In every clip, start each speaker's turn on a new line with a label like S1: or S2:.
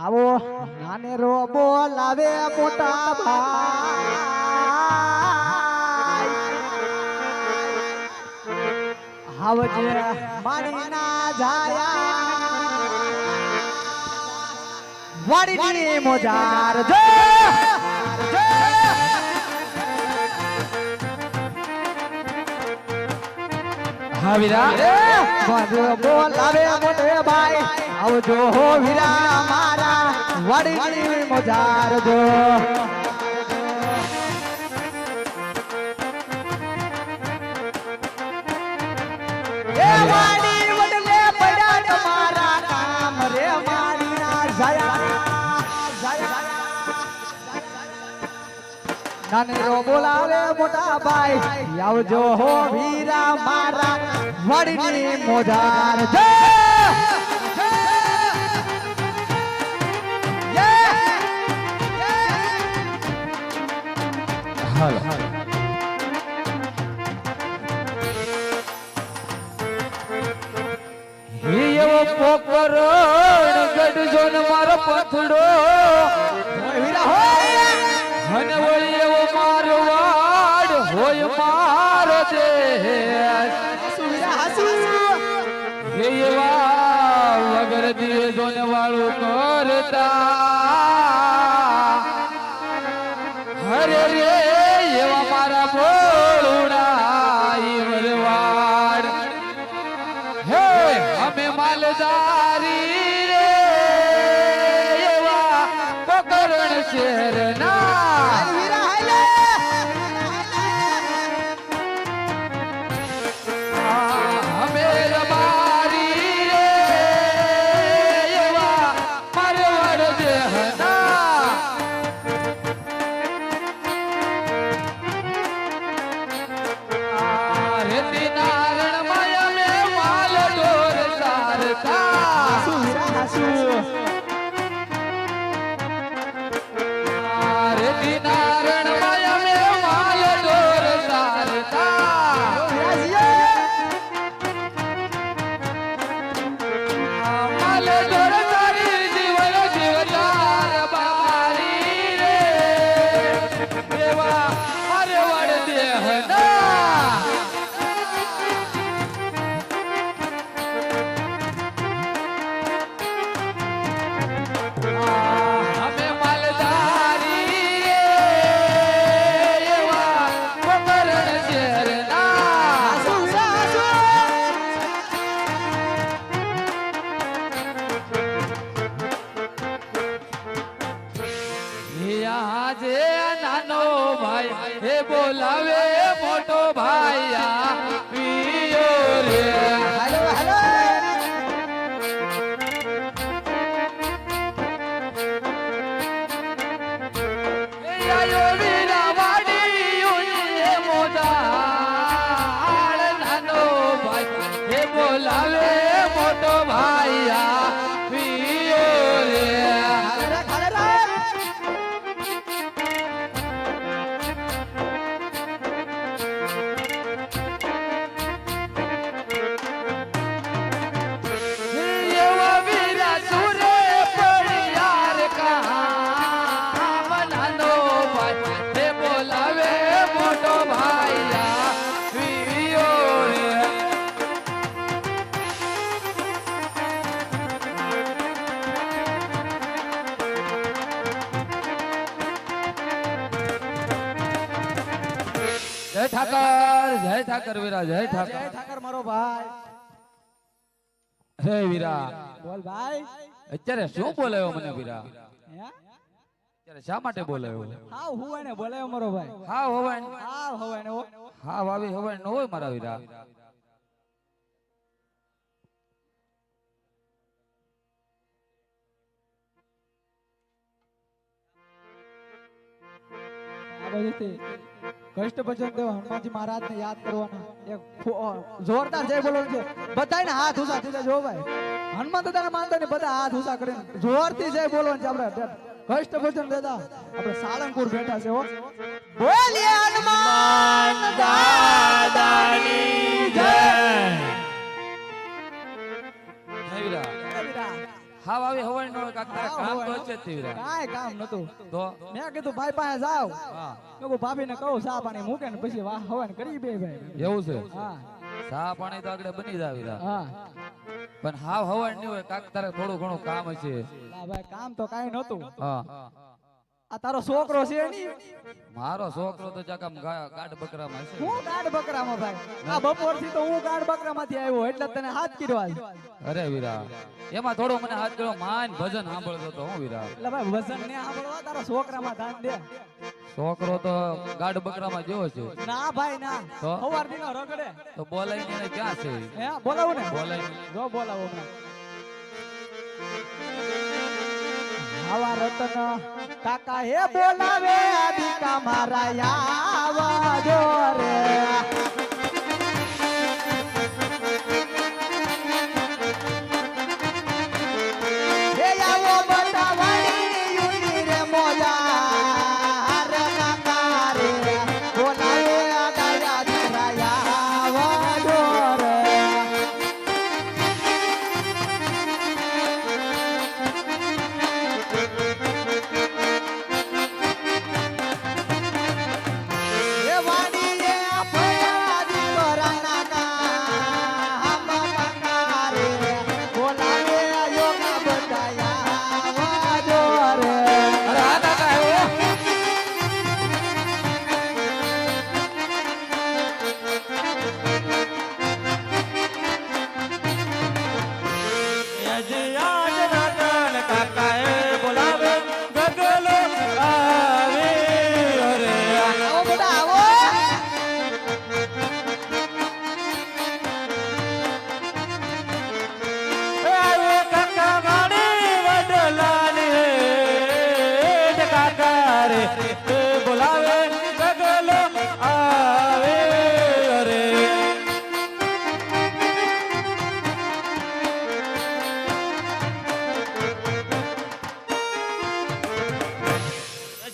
S1: આવો નાને રો બોલાવે મોટા ભાઈ. આવજે મારી ના જાયા. વાડીની મોજાર જો.
S2: હા વીરા
S1: વાજો બોલાવે મોટે ભાઈ. આવજો હો વીરા મારા વડલે પડ્યા તમારા કામ રે મારી ના જયા. નાને રો બોલાવે મોટા ભાઈ, આવજો હો વીરા મારા મોજાર
S2: હાલો. હે એવો પોકરણ ગઢજો ને મારો પથડો.
S1: વીરા હોય
S2: અને વળી એવો મારો વાડ હોય એવા વગર વાળું કરતા. હરે રે અમે નાનો ભાઈ હે બોલાવે મોટો ભાઈ આ પિયો રે.
S1: હાલો હાલો.
S2: બોલાવે જય ઠાકર જય ઠાકર વીરા જય ઠાકર
S1: જય
S2: ઠાકર.
S1: મારો ભાઈ.
S2: હે વીરા.
S1: બોલ ભાઈ.
S2: અત્યારે શું બોલાયો મને વીરા? અત્યારે શા માટે બોલાયો?
S1: હા હું એને બોલાયો મારો ભાઈ.
S2: હા હવાય.
S1: હાવ હવે એને હો.
S2: હા વાવી હવાય ન હોય મારા વીરા.
S1: આ બાજુથી કષ્ટ ભજન દેવ હનુમાનજી મહારાજ ને યાદ કરવાના. એક જોરદાર જય બોલો છે. બધાને હાથ ઊંચા થઈ જો ભાઈ. હનુમાન દાદાને માનતા ને બધા હાથ ઉસા કરીને જોરથી જય બોલો છે આપણે. કષ્ટ ભજન દેતા આપણે સાળંગપુર બેઠા છે બોલીએ હનુમાન દાદાની જય.
S2: જય હાવ આવી હવાઈ નો કાક તારે કામ તો છે જ
S1: કાય કામ નતું
S2: તો?
S1: મેં કીધું ભાઈ પાસે જાવ મેં કીધું ભાભીને કહું સા પાણી મૂકે ને પછી વાહ હવાને કરી બે ભાઈ.
S2: એવું છે?
S1: હા.
S2: ચા પાણી તો આગળ બની જાય
S1: હા.
S2: પણ હાવ હવાઈ નહીં હોય કાક તારે થોડું ઘણું કામ હશે.
S1: ભાઈ કામ તો કાંઈ નતું
S2: હા.
S1: આ તારો છોકરો છે નહીં
S2: મારો છોકરો તો જગમ ગાઢ બકરામાં છે
S1: હું ગાઢ બકરામાં ભાઈ આ બપોરથી તો હું ગાઢ બકરામાંથી આવ્યો એટલે તને હાથ કર્યો
S2: અરે વીરા એમાં થોડો મને હાથ કર્યો માન ભજન સાંભળતો તો હું વીરા.
S1: એટલે ભાઈ ભજન ને સાંભળવા તારા છોકરામાં ધ્યાન દે.
S2: છોકરો તો ગાઢ બકરામાં જેવો છે.
S1: ના ભાઈ ના.
S2: તો?
S1: સવાર દીનો રગડે.
S2: તો બોલાય એને ક્યાં છે?
S1: હે બોલાવું ને?
S2: બોલાય
S1: જો બોલાવો. આવા રતન કાકા હે બોલાવે આદિકા મારા આવા જો રે.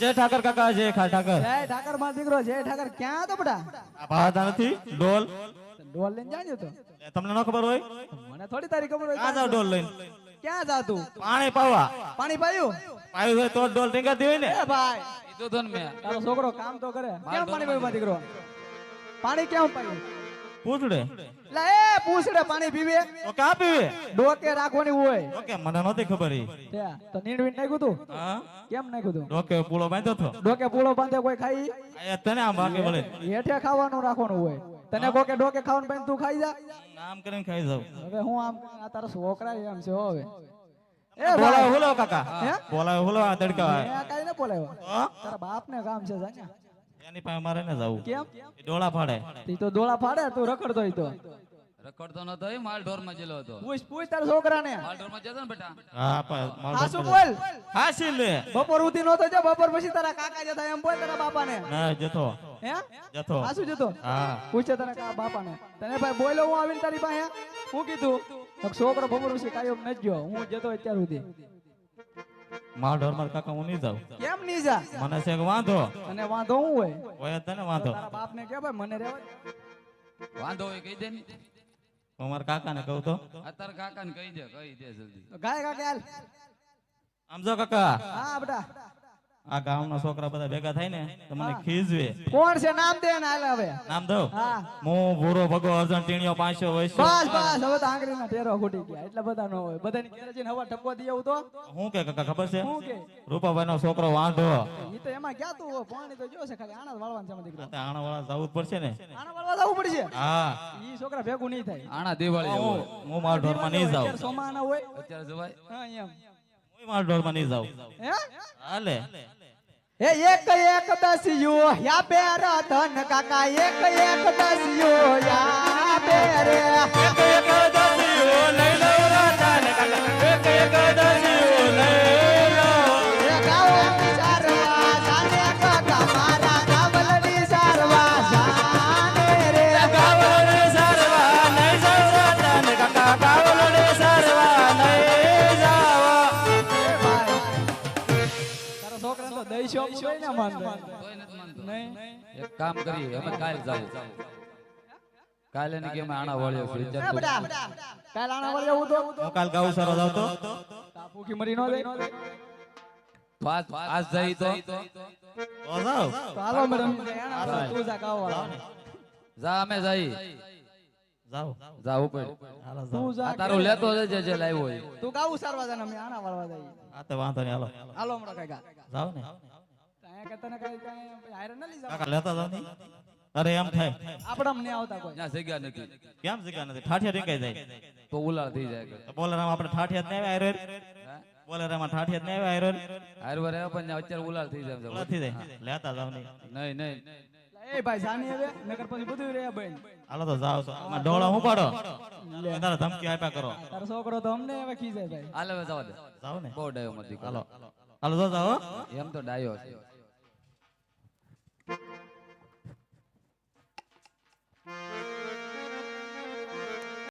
S3: જય ઠાકર કાકા જય ખા ઠાકર.
S1: જય ઠાકરમાં દીકરો જય ઠાકર. ક્યાં તો બેટા?
S3: આ ભાતા નથી ડોલ.
S1: ડોલ લઈને જાજો તો.
S3: તમને ન ખબર હોય?
S1: મને થોડી તારી ખબર
S3: આ
S1: હોય
S3: જાવ ડોલ લઈને?
S1: ક્યાં જા તું?
S3: પાણી પાવા.
S1: પાણી પાયું?
S3: પાયું હોય તો ડોલ ટીંગાતી હોય ને.
S1: એ ભાઈ.
S2: કીધું તો મેં.
S1: તારો છોકરો કામ તો કરે. કેમ પાણી પાયું મારો દીકરો? પાણી કેમ પાયું?
S3: પૂછડે.
S1: લે એ પૂછડે પાણી પીવે.
S3: તો કા પીવે?
S1: ડોકે રાખવાની હોય.
S3: ઓકે મને નહોતી ખબર ઈ.
S1: તો નીંડવી નાખ્યું તું?
S3: હા?
S1: કેમ નાખ્યું તું?
S3: ડોકે પૂળો બાંધ્યો તો
S1: ડોકે પૂળો બાંધે કોઈ ખાઈ?
S3: એ તને આમ વાગે ભલે
S1: હેઠે ખાવાનું રાખવાનું હોય. તને કોકે ડોકે ખાવાનું પણ તું ખાઈ જા.
S3: આમ કરીને ખાઈ જાવ
S1: હવે હું આમ આ તારા છોકરા એમ છે હવે. એ
S3: બોલાવે હુલો કાકા.
S1: હે?
S3: બોલાવે હુલો આ તડકા
S1: એ કાઈ ન
S3: બોલાવ
S1: તારા બાપ ને કામ છે જાન્યા
S3: એની પાસે મારે ને જવું.
S1: કેમ?
S3: ડોળા ફાડે.
S1: તી તો ડોળા ફાડે તું રખડતો હોય તો.
S2: રખડતો નતો એ માલ ઢોરમાં જેલો હતો.
S1: પૂછ પૂછ તારા છોકરાને.
S2: માલ ઢોરમાં જતો ને બેટા.
S3: હા પા મારો
S1: હાસુ. બોલ.
S3: હાસી લે.
S1: બપોર ઉતી નતો જો બપોર પછી તારા કાકા જતા એમ બોલ તારા બાપાને.
S3: ના જતો.
S1: હે?
S3: જતો.
S1: હાસુ જતો?
S3: હા.
S1: પૂછે તને કા બાપાને. તને ભાઈ બોલો હું આવીને તારી પાસે હું? કીધું? છોકરો બપોર પછી કાયમ ન ગયો. હું જતો અત્યાર સુધી.
S3: મારો ઢોર માર કાકા હું નહીં જાઉં.
S1: કેમ નહીં જા?
S3: મને છે વાંધો.
S1: અને વાંધો હું હોય?
S3: હોય તને વાંધો.
S1: તારા બાપને કે ભાઈ મને રેવા
S2: વાંધો હોય કહી દે ને.
S3: હું કાકા કાકાને કહું તો.
S2: અત્યારે કાકા ને કહી દે કહી દે જલ્દી.
S1: ગાય કાકા
S3: આમ જો કાકા.
S1: હા બેટા
S3: આ ગામના છોકરા બધા ભેગા થાય ને તો મને ખીજવે.
S1: કોણ છે? નામ દે ને હાલ હવે.
S3: નામ દો
S1: હું.
S3: ભૂરો ભગો અર્જન ટીણીઓ પાંચસો
S1: બસ બસ. હવે તો આંગળીના ટેરો ખૂટી ગયા. એટલે બધા નો હોય. બધાની ઘરે જઈને હવા ઠપકો દઈ આવું તો.
S3: હું કે કાકા ખબર છે?
S1: હું કે?
S3: રૂપાભાઈ નો છોકરો વાંધો
S1: ઈ તો એમાં ગયા તું. પાણી તો જોશે ખાલી આણા જ વાળવાનું છે દીકરો.
S3: આણા વાળા જવું પડશે ને.
S1: આણા વાળવા જવું પડશે?
S3: હા.
S1: ઈ છોકરા ભેગું નહીં થાય.
S2: આણા દિવાળી
S3: હું મારા ઢોરમાં નહીં જાઉં.
S1: સોમાના હોય.
S2: અત્યારે જવાય.
S1: હા એમ.
S3: મારા ઢોરમાં નહીં જાઉં
S1: હે?
S3: હાલે.
S1: એ એક એક દસિયો યા બે રતન કાકા એક એક દસિયો યા બે
S3: એક એક દસિયો લઈ લો રાધાને કાકા. એક એક દસિયો
S1: ને માનતો નહીં.
S2: એક કામ કરીએ અમે કાલ જાવું કાલે ની કેમ આણા વળ્યો છે
S1: એ
S2: વિચાર તો.
S1: બેટા કાલ આણા વળ્યો હું તો.
S3: કાલ ગાવ સારો જાવ તો?
S1: ભૂખી મરી નો જાય.
S2: પાસ પાસ જઈ તો.
S3: ઓ જાવ
S1: તો હાલો મેડમ તું જા ગાવ વાળા.
S2: જા અમે જઈ
S3: જાવ
S2: જા ઉપર
S3: હાલો
S1: તું જા
S2: તારો લેતો જજે જે લાવ્યો હોય.
S1: તું ગાવું સારવા જાય અમે આણા વાળવા જાય
S3: આ તો વાંધો નહીં હાલો.
S1: હાલો હમણાં કઈ ગા.
S3: જાવ ને?
S1: અહીંયા કરતા કઈ કઈ હારે ન લઈ જાવ
S3: લેતા જાવ અરે એમ થાય.
S1: આપડા મને આવતા કોઈ.
S2: ત્યાં જગ્યા નથી.
S3: કેમ જગ્યા નથી? ઠાઠિયા રીંકાઈ જાય?
S2: તો ઉલાળ થઈ જાય કે.
S3: આપણે ઠાઠિયા જ નહીં આવ્યા આયરોન? ઠાઠિયા જ નહીં આવ્યા આયરોન?
S2: હારવાર પણ અત્યારે ઉલાળ થઈ જાય
S3: ઓલા થઈ જાય. લેતા જાવ નહીં.
S2: નહીં નહીં.
S1: એ ભાઈ જાની હવે નગર પછી બધું રે બેન
S3: હાલો તો જાવ છો. આમાં ડોળા હું પાડો? તારા ધમકી આપ્યા કરો.
S1: તારો છોકરો તો અમને હવે ખીજાય ભાઈ.
S2: હાલો હવે દે.
S3: જાવ ને.
S2: બહુ ડાયો મત
S3: હાલો. હાલો જો જાવ
S2: એમ તો ડાયો છે. Thank you.